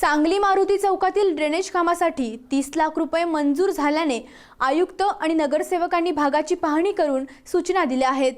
सांगली मारुती चौकातील ड्रेनेज कामासाठी तीस लाख रुपये मंजूर झाल्याने आयुक्त आणि नगरसेवकांनी भागाची पाहणी करून सूचना दिल्या आहेत.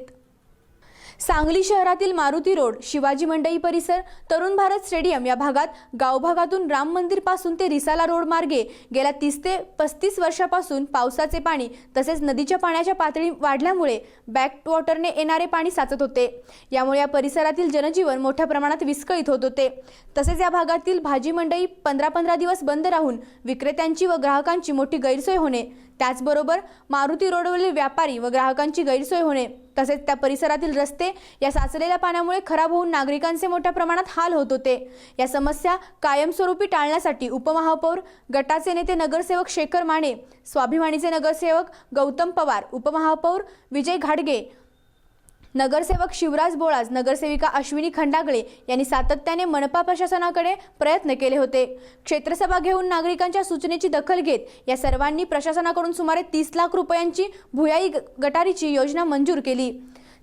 सांगली शहरातील मारुती रोड शिवाजी मंडई परिसर तरुण भारत स्टेडियम या भागात गावभागातून राम मंदिरपासून ते रिसाला रोड मार्गे गेल्या तीस ते पस्तीस वर्षापासून पावसाचे पाणी तसेच नदीच्या पाण्याच्या पातळी वाढल्यामुळे बॅक वॉटरने येणारे पाणी साचत होते. यामुळे या परिसरातील जनजीवन मोठ्या प्रमाणात विस्कळीत होत होते. तसेच या भागातील भाजी मंडई पंधरा पंधरा दिवस बंद राहून विक्रेत्यांची व ग्राहकांची मोठी गैरसोय होणे त्याचबरोबर मारुती रोडवरील व्यापारी व ग्राहकांची गैरसोय होणे. तसेच त्या परिसरातील रस्ते या साचलेल्या पाण्यामुळे खराब होऊन नागरिकांचे मोठ्या प्रमाणात हाल होत होते. या समस्या कायमस्वरूपी टाळण्यासाठी उपमहापौर गटाचे नेते नगरसेवक शेखर माने स्वाभिमानीचे नगरसेवक गौतम पवार उपमहापौर विजय घाडगे नगरसेवक शिवराज बोळाज नगरसेविका अश्विनी खंडागळे यांनी सातत्याने मनपा प्रशासनाकडे प्रयत्न केले होते. क्षेत्रसभा घेऊन नागरिकांच्या सूचनेची दखल घेत या सर्वांनी प्रशासनाकडून सुमारे तीस लाख रुपयांची भुयाई ग- गटारीची योजना मंजूर केली.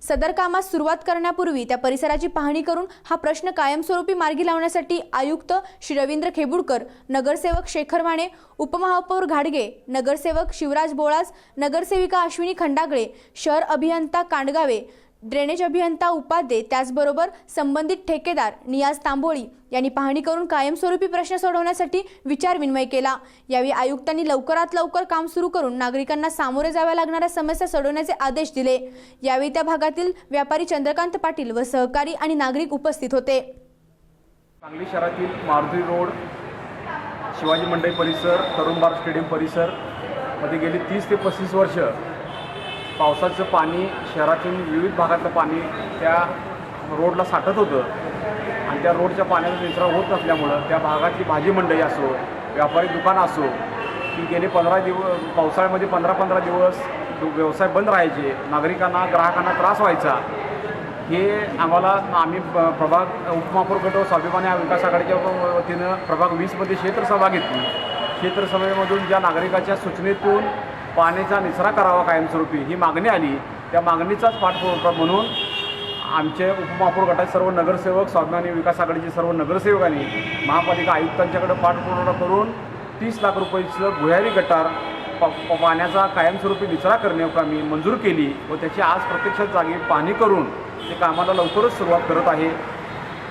सदर कामास सुरुवात करण्यापूर्वी त्या परिसराची पाहणी करून हा प्रश्न कायमस्वरूपी मार्गी लावण्यासाठी आयुक्त श्री रवींद्र खेबुडकर नगरसेवक शेखर माने उपमहापौर घाडगे नगरसेवक शिवराज बोळास नगरसेविका अश्विनी खंडागळे शहर अभियंता कांडगावे ड्रेनेज अभियंता उपाध्ये त्याचबरोबर संबंधित ठेकेदार नियाज तांबोळी यांनी पाहणी करून कायमस्वरूपी प्रश्न सोडवण्यासाठी विचारविनिमय केला. यावेळी आयुक्तांनी लवकरात लवकर काम सुरू करून नागरिकांना सामोरे जाव्या लागणाऱ्या समस्या सोडवण्याचे आदेश दिले. यावेळी त्या भागातील व्यापारी चंद्रकांत पाटील व सहकारी आणि नागरिक उपस्थित होते. सांगली शहरातील मारुती रोड शिवाजी मंडई परिसर तरुण स्टेडियम परिसरमध्ये गेली तीस ते पस्तीस वर्ष पावसाचं पाणी शहरातील विविध भागातलं पाणी त्या रोडला साठत होतं. आणि त्या रोडच्या पाण्याचा निचरा होत नसल्यामुळं त्या भागातली भाजी मंडई असो व्यापारी दुकानं असो की गेले पंधरा दिवस पावसाळ्यामध्ये पंधरा पंधरा दिवस व्यवसाय बंद राहायचे नागरिकांना ग्राहकांना त्रास व्हायचा. हे आम्हाला आम्ही प- प्रभाग उपमहापौर गट व स्वाभिमानी विकास आघाडीच्या वतीनं प्रभाग वीसमध्ये क्षेत्रसभा घेतली. क्षेत्रसभेमधून ज्या नागरिकाच्या सूचनेतून पाण्याचा निचरा करावा कायमस्वरूपी. ही मागणी आली. त्या मागणीचाच पाठपुरावा म्हणून आमचे उपमहापौर गटाचे सर्व नगरसेवक स्वाभिमानी विकास आघाडीचे सर्व नगरसेवकांनी महापालिका आयुक्तांच्याकडे पाठपुरावा करून तीस लाख रुपयाचं भुयारी गटार प पाण्याचा कायमस्वरूपी निचरा करण्याकामी मंजूर केली व त्याची आज प्रत्यक्षात जागी पाणी करून ते कामाला लवकरच सुरुवात करत आहे.